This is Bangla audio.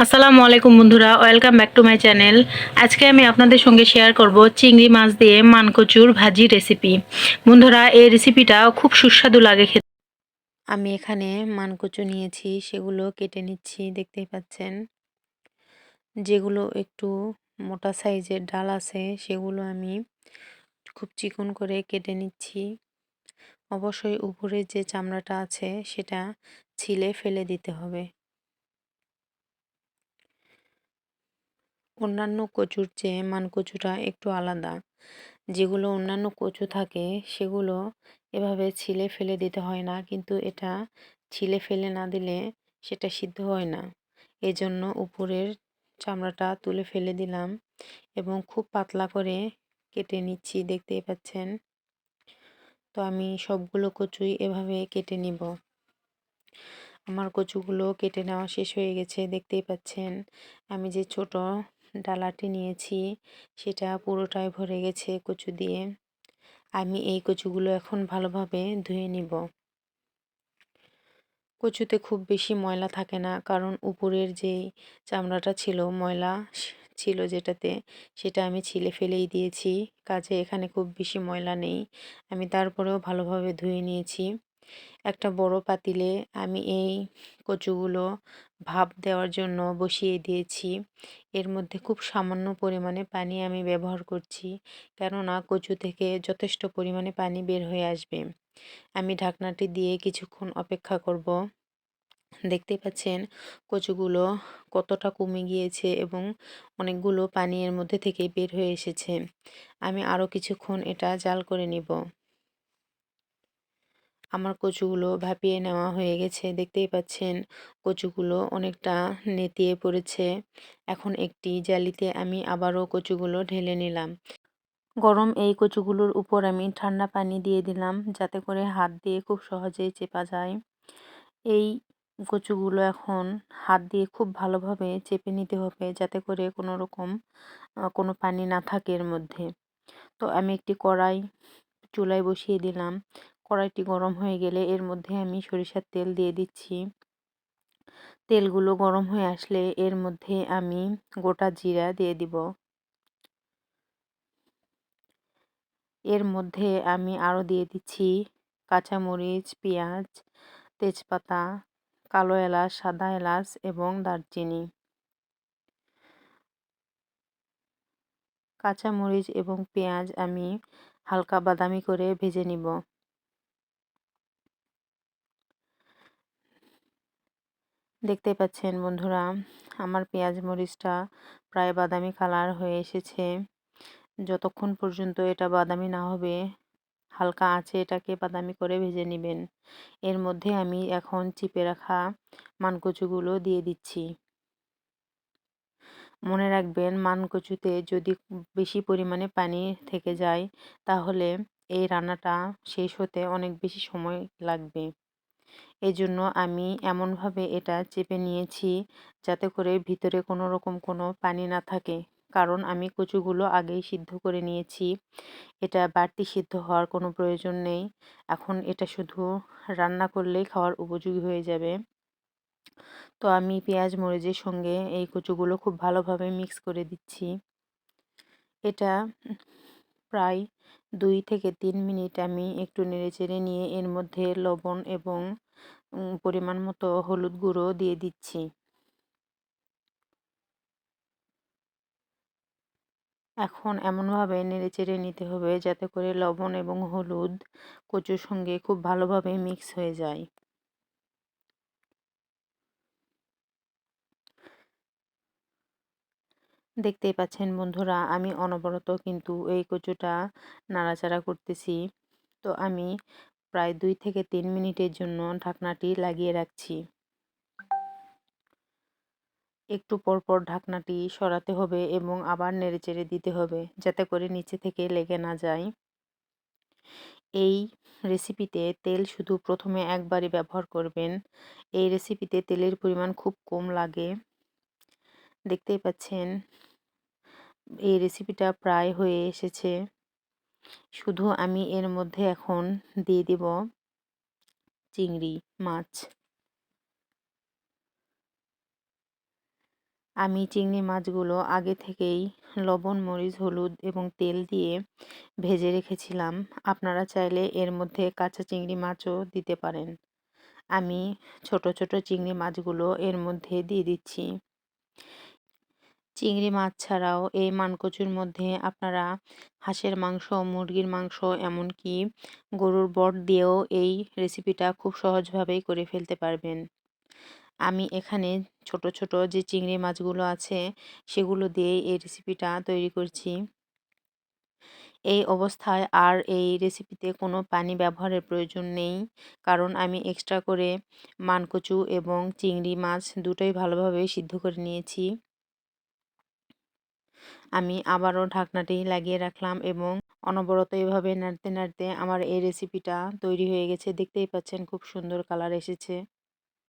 আসসালামু আলাইকুম বন্ধুরা, welcome back to my channel. আজকে আমি আপনাদের সঙ্গে শেয়ার করব চিংড়ি মাছ দিয়ে মানকচুর ভাজি রেসিপি। বন্ধুরা, এই রেসিপিটা খুব সুস্বাদু লাগে খেতে। আমি এখানে মানকচু নিয়েছি, সেগুলো কেটে নিচ্ছি, দেখতেই পাচ্ছেন। যেগুলো একটু মোটা সাইজের ডাল আছে, সেগুলো আমি খুব চিকন করে কেটে নিচ্ছি। অবশ্যই উপরে যে চামড়াটা আছে, সেটা ছিলে ফেলে দিতে হবে। অন্যান্য কচুর চেয়ে মানকচুটা একটু আলাদা। যেগুলো অন্যান্য কচু থাকে, সেগুলো এভাবে ছিলে ফেলে দিতে হয় না, কিন্তু এটা ছিলে ফেলে না দিলে সেটা সিদ্ধ হয় না। এজন্য উপরের চামড়াটা তুলে ফেলে দিলাম এবং খুব পাতলা করে কেটে নিচ্ছি, দেখতেই পাচ্ছেন। তো আমি সবগুলো কচুই এভাবে কেটে নিব। আমার কচুগুলো কেটে নেওয়া শেষ হয়ে গেছে, দেখতেই পাচ্ছেন। আমি যে ছোট ডালাটি নিয়েছি, সেটা পুরোটাই ভরে গেছে কচু দিয়ে। আমি এই কচুগুলো এখন ভালোভাবে ধুয়ে নিব। কচুতে খুব বেশি ময়লা থাকে না, কারণ উপরের যে চামড়াটা ছিল, ময়লা ছিল যেটাতে, সেটা আমি ছিলে ফেলেই দিয়েছি। কাজে এখানে খুব বেশি ময়লা নেই। আমি তারপরেও ভালোভাবে ধুয়ে নিয়েছি। একটা বড় পাতিলে আমি এই কচুগুলো ভাপ দেওয়ার জন্য বসিয়ে দিয়েছি। এর মধ্যে খুব সামান্য পরিমাণে পানি আমি ব্যবহার করছি। কেননা কচু থেকে যথেষ্ট পরিমাণে পানি বের হয়ে আসবে। আমি ঢাকনাটি দিয়ে কিছুক্ষণ অপেক্ষা করব। দেখতে পাচ্ছেন কচুগুলো কতটা কমে গিয়েছে এবং অনেকগুলো পানি এর মধ্যে থেকে বের হয়ে এসেছে। আমি আরও কিছুক্ষণ এটা জাল করে নিব। আমার কচুগুলো ভাপিয়ে নেওয়া হয়ে গেছে, দেখতেই পাচ্ছেন কচুগুলো অনেকটা নেতিয়ে পড়েছে। এখন একটি জালিতে আমি আবারও কচুগুলো ঢেলে নিলাম। গরম এই কচুগুলোর উপর আমি ঠান্ডা পানি দিয়ে দিলাম যাতে করে হাত দিয়ে খুব সহজেই চেপা যায়। এই কচুগুলো এখন হাত দিয়ে খুব ভালোভাবে চেপে নিতে হবে যাতে করে কোনো রকম কোনো পানি না থাকে এর মধ্যে। তো আমি একটি কড়াই চুলায় বসিয়ে দিলাম। কড়াইটি গরম হয়ে গেলে এর মধ্যে আমি সরিষার তেল দিয়ে দিচ্ছি। তেলগুলো গরম হয়ে আসলে এর মধ্যে আমি গোটা জিরা দিয়ে দিব। এর মধ্যে আমি আরও দিয়ে দিচ্ছি কাঁচামরিচ, পেঁয়াজ, তেজপাতা, কালো এলাচ, সাদা এলাচ এবং দারচিনি। কাঁচামরিচ এবং পেঁয়াজ আমি হালকা বাদামি করে ভেজে নিব। দেখতে পাচ্ছেন বন্ধুরা, আমার পেঁয়াজ মরিচটা প্রায় বাদামি কালার হয়ে এসেছে। যতক্ষণ পর্যন্ত এটা বাদামি না হবে, হালকা আছে এটাকে বাদামি করে ভেজে নেবেন। এর মধ্যে আমি এখন চিপে রাখা মানকচুগুলো দিয়ে দিচ্ছি। মনে রাখবেন, মানকচুতে যদি বেশি পরিমাণে পানি থেকে যায়, তাহলে এই রান্নাটা শেষ হতে অনেক বেশি সময় লাগবে। এজন্য আমি এমনভাবে এটা চেপে নিয়েছি যাতে করে ভিতরে কোনো রকম কোনো পানি না থাকে। কারণ আমি কচুগুলো আগেই সিদ্ধ করে নিয়েছি। এটা বাড়তি সিদ্ধ হওয়ার কোনো প্রয়োজন নেই। এখন এটা শুধু রান্না করলেই খাওয়ার উপযোগী হয়ে যাবে। তো আমি পেঁয়াজ, মরিচের সঙ্গে এই কচুগুলো খুব ভালোভাবে মিক্স করে দিচ্ছি। এটা প্রায় দুই থেকে তিন মিনিট আমি একটু নেড়েচেড়ে নিয়ে এর মধ্যে লবণ এবং পরিমাণ মতো হলুদ গুঁড়ো দিয়ে দিচ্ছি। এখন এমনভাবে নেড়েচেড়ে নিতে হবে যাতে করে লবণ এবং হলুদ কচুর সঙ্গে খুব ভালোভাবে মিক্স হয়ে যায়। দেখতেই পাচ্ছেন বন্ধুরা, আমি অনবরত কিন্তু এই কচুটা নাড়াচাড়া করতেছি। তো আমি প্রায় দুই থেকে তিন মিনিটের জন্য ঢাকনাটি লাগিয়ে রাখছি। একটু পরপর ঢাকনাটি সরাতে হবে এবং আবার নেড়েচেড়ে দিতে হবে, যাতে করে নিচে থেকে লেগে না যায়। এই রেসিপিতে তেল শুধু প্রথমে একবারই ব্যবহার করবেন। এই রেসিপিতে তেলের পরিমাণ খুব কম লাগে। দেখতেই পাচ্ছেন। এই রেসিপিটা প্রায় হয়ে এসেছে। শুধু আমি এর মধ্যে এখন দিয়ে দিব চিংড়ি মাছ। আমি চিংড়ি মাছগুলো আগে থেকেই লবণ, মরিচ, হলুদ এবং তেল দিয়ে ভেজে রেখেছিলাম। আপনারা চাইলে এর মধ্যে কাঁচা চিংড়ি মাছও দিতে পারেন। আমি ছোট ছোট চিংড়ি মাছগুলো এর মধ্যে দিয়ে দিচ্ছি। চিংড়ি মাছ ছাড়াও এই মানকচুর মধ্যে আপনারা হাঁসের মাংস, মুরগির মাংস, এমনকি গরুর বট দিয়েও এই রেসিপিটা খুব সহজভাবেই করে ফেলতে পারবেন। আমি এখানে ছোট ছোট যে চিংড়ি মাছগুলো আছে, সেগুলো দিয়ে এই রেসিপিটা তৈরি করছি। এই অবস্থায় আর এই রেসিপিতে কোনো পানি ব্যবহারের প্রয়োজন নেই, কারণ আমি এক্সট্রা করে মানকচু এবং চিংড়ি মাছ দুটোই ভালোভাবে সিদ্ধ করে নিয়েছি। আমি আবারও ঢাকনাটি লাগিয়ে রাখলাম এবং অনবরত এভাবে নাড়তে নাড়তে আমার এই রেসিপিটা তৈরি হয়ে গেছে। দেখতেই পাচ্ছেন খুব সুন্দর কালার এসেছে।